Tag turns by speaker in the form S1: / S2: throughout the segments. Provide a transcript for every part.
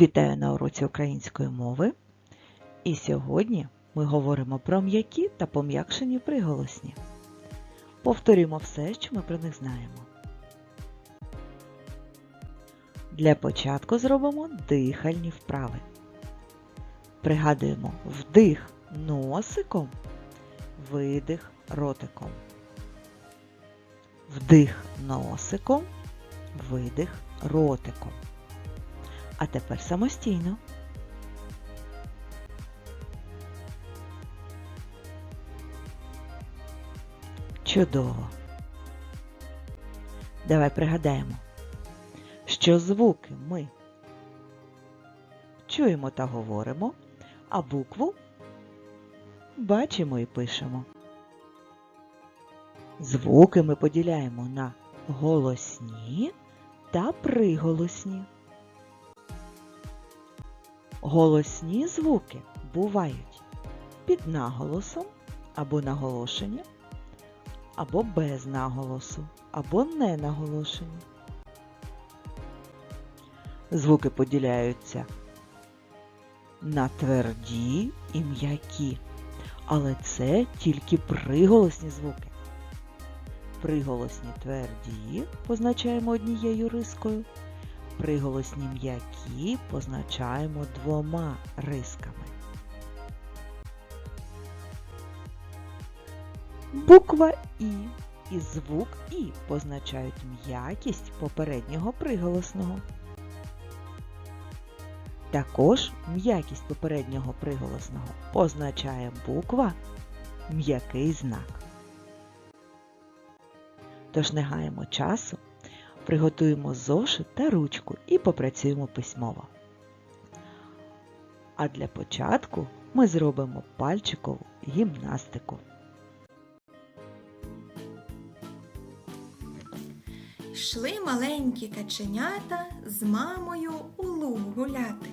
S1: Вітаю на уроці української мови. І сьогодні ми говоримо про м'які та пом'якшені приголосні. Повторюємо все, що ми про них знаємо. Для початку зробимо дихальні вправи. Пригадуємо вдих носиком, видих ротиком. Вдих носиком, видих ротиком. А тепер самостійно. Чудово. Давай пригадаємо, що звуки ми чуємо та говоримо, а букву бачимо і пишемо. Звуки ми поділяємо на голосні та приголосні. Голосні звуки бувають під наголосом або наголошені, або без наголосу, або не наголошені. Звуки поділяються на тверді і м'які, але це тільки приголосні звуки. Приголосні тверді позначаємо однією рискою, приголосні м'які позначаємо двома рисками. Буква І і звук І позначають м'якість попереднього приголосного. Також м'якість попереднього приголосного означає буква м'який знак. Тож не гаємо часу, приготуємо зошит та ручку і попрацюємо письмово. А для початку ми зробимо пальчикову гімнастику.
S2: Йшли маленькі каченята з мамою у луг гуляти.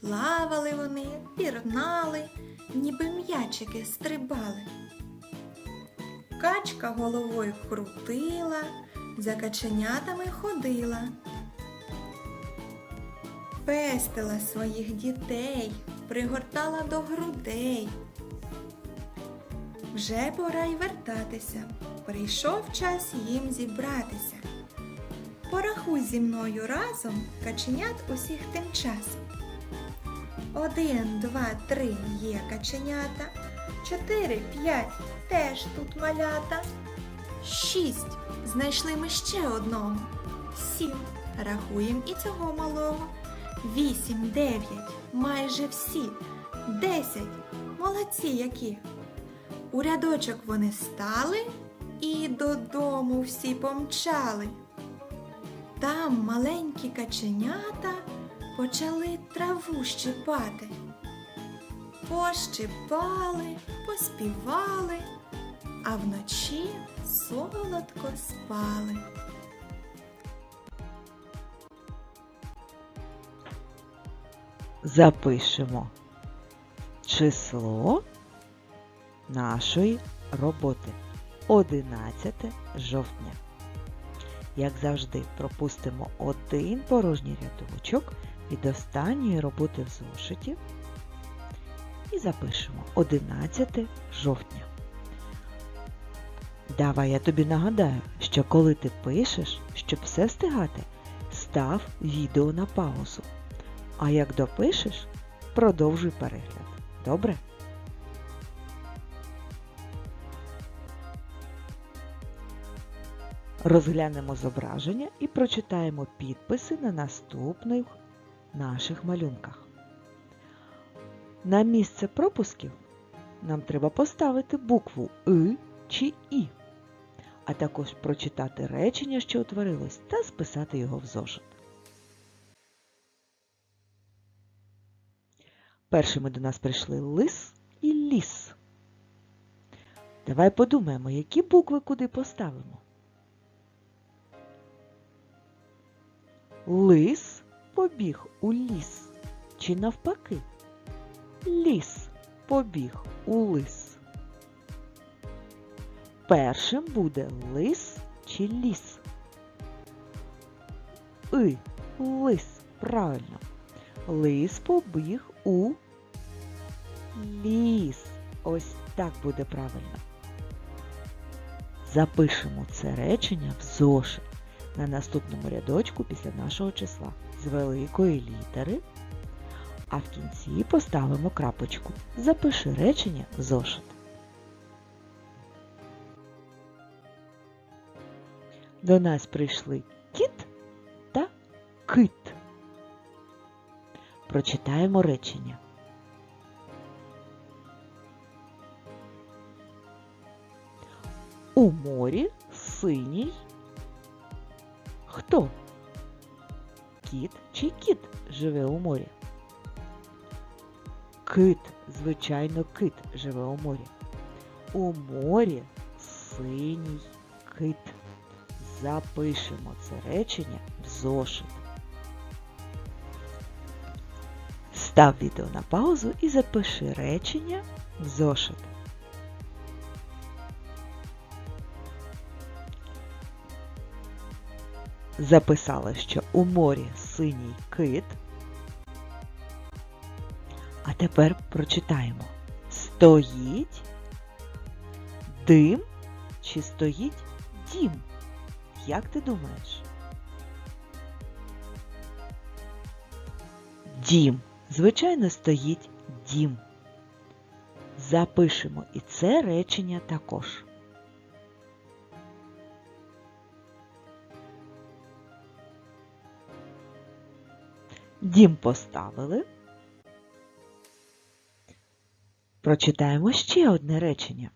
S2: Плавали вони, пірнали, ніби м'ячики стрибали. Качка головою крутила, за каченятами ходила. Пестила своїх дітей, пригортала до грудей. Вже пора й вертатися. Прийшов час їм зібратися. Порахуй зі мною разом каченят усіх тим часом. Один, два, три є каченята. Чотири, п'ять теж тут малята. Шість. Знайшли ми ще одного. Сім. Рахуємо і цього малого. Вісім, дев'ять. Майже всі. Десять. Молодці які. У рядочок вони стали і додому всі помчали. Там маленькі каченята почали траву щипати. Пощипали, поспівали, а вночі солодко спали.
S1: Запишемо число нашої роботи 11 жовтня. Як завжди, пропустимо один порожній рядочок від останньої роботи в зошиті і запишемо 11 жовтня. Давай я тобі нагадаю, що коли ти пишеш, щоб все встигати, став відео на паузу. А як допишеш, продовжуй перегляд. Добре? Розглянемо зображення і прочитаємо підписи на наступних наших малюнках. На місце пропусків нам треба поставити букву И чи І, а також прочитати речення, що утворилось, та списати його в зошит. Першими до нас прийшли лис і ліс. Давай подумаємо, які букви куди поставимо. Лис побіг у ліс. Чи навпаки? Ліс побіг у лис. Першим буде лис чи ліс? И, лис, правильно. Лис побіг у ліс. Ось так буде правильно. Запишемо це речення в зошит на наступному рядочку після нашого числа з великої літери, а в кінці поставимо крапочку. Запиши речення в зошит. До нас прийшли кіт та кит. Прочитаємо речення. У морі синій. Хто? Кіт чи кіт живе у морі? Кит, звичайно, кит живе у морі. У морі синій кит. Запишемо це речення в зошит. Став відео на паузу і запиши речення в зошит. Записала, що у морі синій кит. А тепер прочитаємо. Стоїть дим чи стоїть дім? Як ти думаєш? Дім. Звичайно, стоїть дім. Запишемо і це речення також. Дім поставили. Прочитаємо ще одне речення.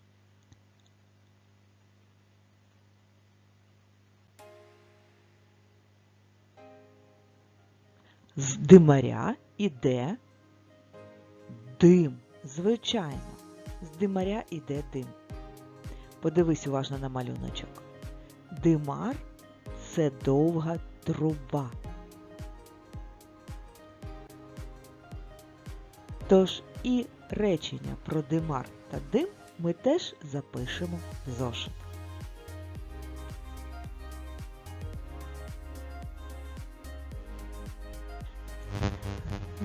S1: З димаря іде дим. Звичайно, з димаря іде дим. Подивись уважно на малюночок. Димар це довга труба. Тож і речення про димар та дим ми теж запишемо в зошит.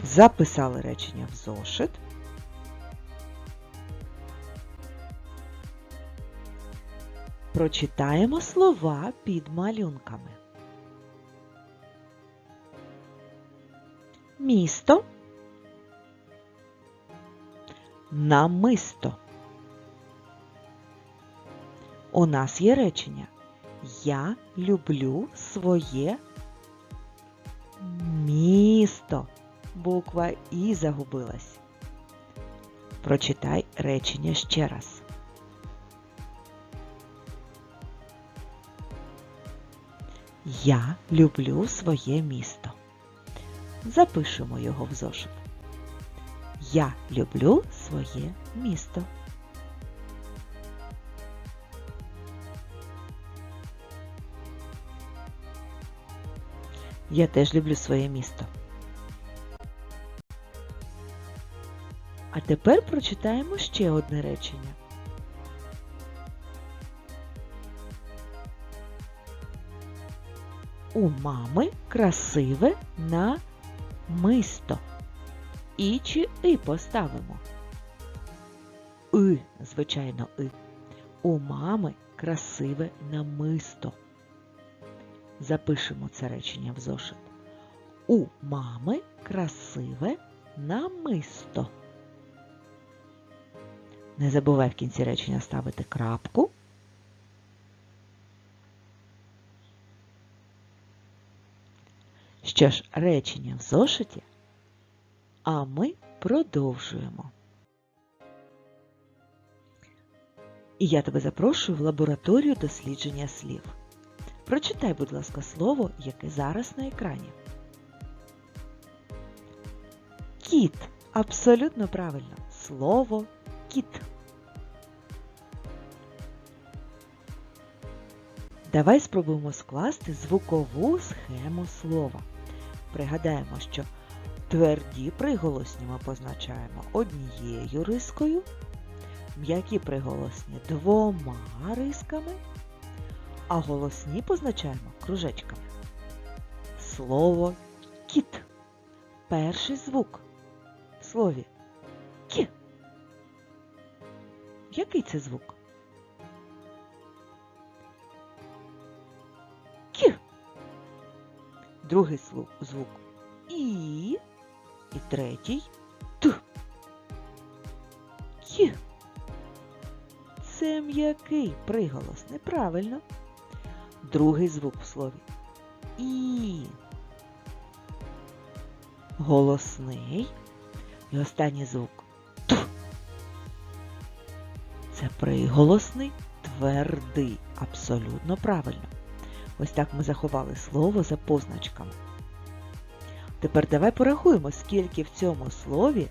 S1: Записали речення в зошит. Прочитаємо слова під малюнками. Місто. Намисто. У нас є речення. Я люблю своє місто. Буква І загубилась. Прочитай речення ще раз. Я люблю своє місто. Запишемо його в зошит. Я люблю своє місто. Я теж люблю своє місто. А тепер прочитаємо ще одне речення. У мами красиве намисто. І чи и поставимо? И, звичайно, и. У мами красиве намисто. Запишемо це речення в зошит. У мами красиве намисто. Не забувай в кінці речення ставити крапку. Що ж, речення в зошиті, а ми продовжуємо. І я тебе запрошую в лабораторію дослідження слів. Прочитай, будь ласка, слово, яке зараз на екрані. Кіт. Абсолютно правильно. Слово кіт. Давай спробуємо скласти звукову схему слова. Пригадаємо, що тверді приголосні ми позначаємо однією рискою, м'які приголосні двома рисками, а голосні позначаємо кружечками. Слово кіт. перший звук в слові Який це звук? Кі. Другий звук І. І третій Т. Кі. Це м'який приголос. Неправильно. Другий звук в слові І. Голосний. І останній звук Це приголосний, твердий. Абсолютно правильно. Ось так ми заховали слово за позначками. Тепер давай порахуємо, скільки в цьому слові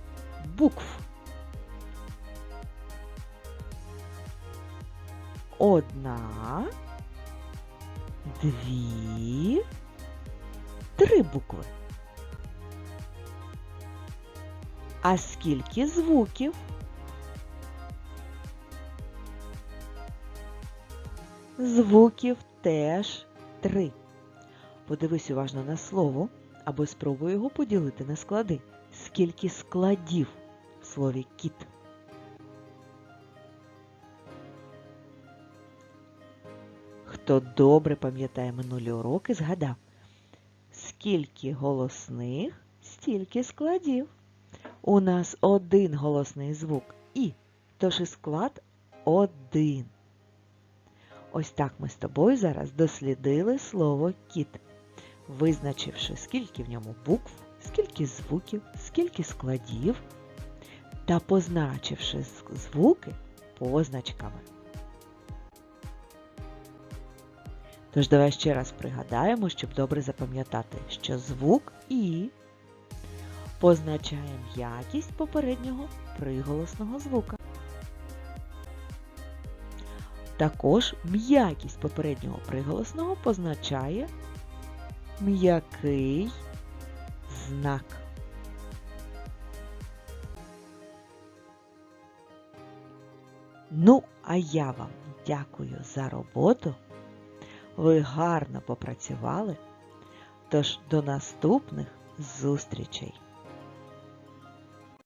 S1: букв. Одна, дві, три букви. А скільки звуків? Звуків теж три. Подивись уважно на слово або спробуй його поділити на склади. Скільки складів в слові кіт? Хто добре пам'ятає минулі уроки, згадав, скільки голосних, стільки складів. У нас один голосний звук І, тож і склад один. Ось так ми з тобою зараз дослідили слово кіт, визначивши, скільки в ньому букв, скільки звуків, скільки складів та позначивши звуки позначками. Тож давай ще раз пригадаємо, щоб добре запам'ятати, що звук І позначає м'якість попереднього приголосного звука. Також м'якість попереднього приголосного позначає м'який знак. Ну, а я вам дякую за роботу. Ви гарно попрацювали. Тож до наступних зустрічей!